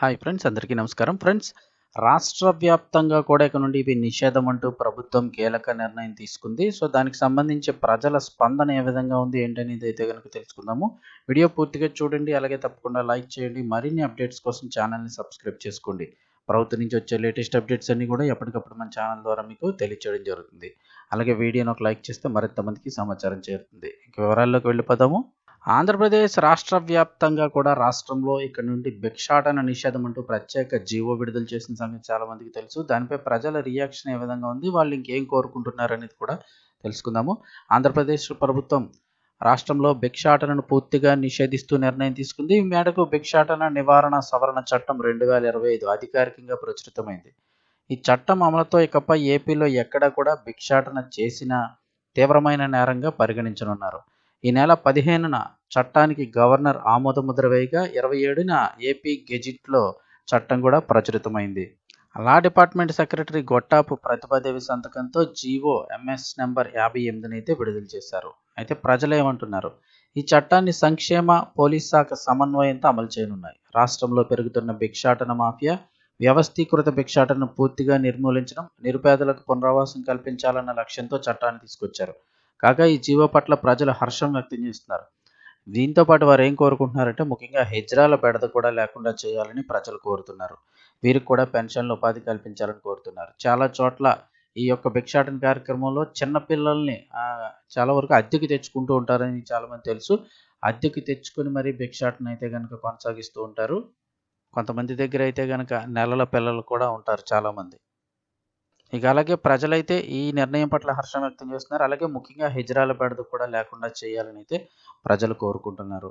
Hi friends అందరికీ నమస్కారం. Friends రాష్ట్ర వ్యాప్తంగా కూడా ఇక నుండి ఇవి నిషేధం అంటూ ప్రభుత్వం కీలక నిర్ణయం తీసుకుంది. సో దానికి సంబంధించి ప్రజల స్పందన ఏ విధంగా ఉంది ఏంటనేది అయితే కనుక తెలుసుకుందాము. వీడియో పూర్తిగా చూడండి అలాగే తప్పకుండా లైక్ చేయండి. మరిన్ని అప్డేట్స్ కోసం ఛానల్ని సబ్స్క్రైబ్ చేసుకోండి. ప్రభుత్వం నుంచి వచ్చే లేటెస్ట్ అప్డేట్స్ అన్నీ కూడా ఎప్పటికప్పుడు మన ఛానల్ ద్వారా మీకు తెలియచేయడం జరుగుతుంది. అలాగే వీడియోని ఒక లైక్ చేస్తే మరింత మందికి సమాచారం చేరుతుంది. ఇక వివరాల్లోకి వెళ్ళిపోదాము. ఆంధ్రప్రదేశ్ రాష్ట్ర వ్యాప్తంగా కూడా రాష్ట్రంలో ఇక్కడ నుండి భిక్షాటన నిషేధం అంటూ ప్రత్యేక జీవో విడుదల చేసిన సంగతి చాలా మందికి తెలుసు. దానిపై ప్రజల రియాక్షన్ ఏ విధంగా ఉంది? వాళ్ళు ఇంకేం కోరుకుంటున్నారు అనేది కూడా తెలుసుకుందాము. ఆంధ్రప్రదేశ్ ప్రభుత్వం రాష్ట్రంలో భిక్షాటనను పూర్తిగా నిషేధిస్తూ నిర్ణయం తీసుకుంది. ఈ మేరకు భిక్షాటన నివారణ సవరణ చట్టం రెండు వేల ఇరవై ఐదు అధికారికంగా ప్రచురితమైంది. ఈ చట్టం అమలుతో ఇకపై ఏపీలో ఎక్కడ కూడా భిక్షాటన చేసిన తీవ్రమైన నేరంగా పరిగణించనున్నారు. ఈ నెల పదిహేనున చట్టానికి గవర్నర్ ఆమోదముద్ర వేయగా ఇరవై ఏడున ఏపీ గెజిట్లో చట్టం కూడా ప్రచురితమైంది. Law department secretary Gottapu Pratibhadevi సంతకంతో GO MS number యాభై ఎనిమిదిని అయితే విడుదల చేశారు. అయితే ప్రజలు ఏమంటున్నారు? ఈ చట్టాన్ని సంక్షేమ పోలీస్ శాఖ సమన్వయంతో అమలు చేయనున్నాయి. రాష్ట్రంలో పెరుగుతున్న భిక్షాటన మాఫియా వ్యవస్థీకృత భిక్షాటనను పూర్తిగా నిర్మూలించడం నిరుపేదలకు పునరావాసం కల్పించాలన్న లక్ష్యంతో చట్టాన్ని తీసుకొచ్చారు. కాగా ఈ జీవో పట్ల ప్రజలు హర్షం వ్యక్తం చేస్తున్నారు. దీంతో పాటు వారు ఏం కోరుకుంటున్నారంటే ముఖ్యంగా హెజ్రాల బెడద కూడా లేకుండా చేయాలని ప్రజలు కోరుతున్నారు. వీరికి కూడా పెన్షన్లు ఉపాధి కల్పించాలని కోరుతున్నారు. చాలా చోట్ల ఈ యొక్క భిక్షాటన కార్యక్రమంలో చిన్న పిల్లల్ని చాలా వరకు అద్దెకి తెచ్చుకుంటూ ఉంటారని చాలామంది తెలుసు. అద్దెకి తెచ్చుకొని మరీ భిక్షాటన అయితే కనుక కొనసాగిస్తూ ఉంటారు. కొంతమంది దగ్గర అయితే కనుక నెలల పిల్లలు కూడా ఉంటారు చాలామంది ఇక అలాగే ప్రజలైతే ఈ నిర్ణయం పట్ల హర్షం వ్యక్తం చేస్తున్నారు. అలాగే ముఖ్యంగా హెజరాల బెడద కూడా లేకుండా చేయాలని అయితే ప్రజలు కోరుకుంటున్నారు.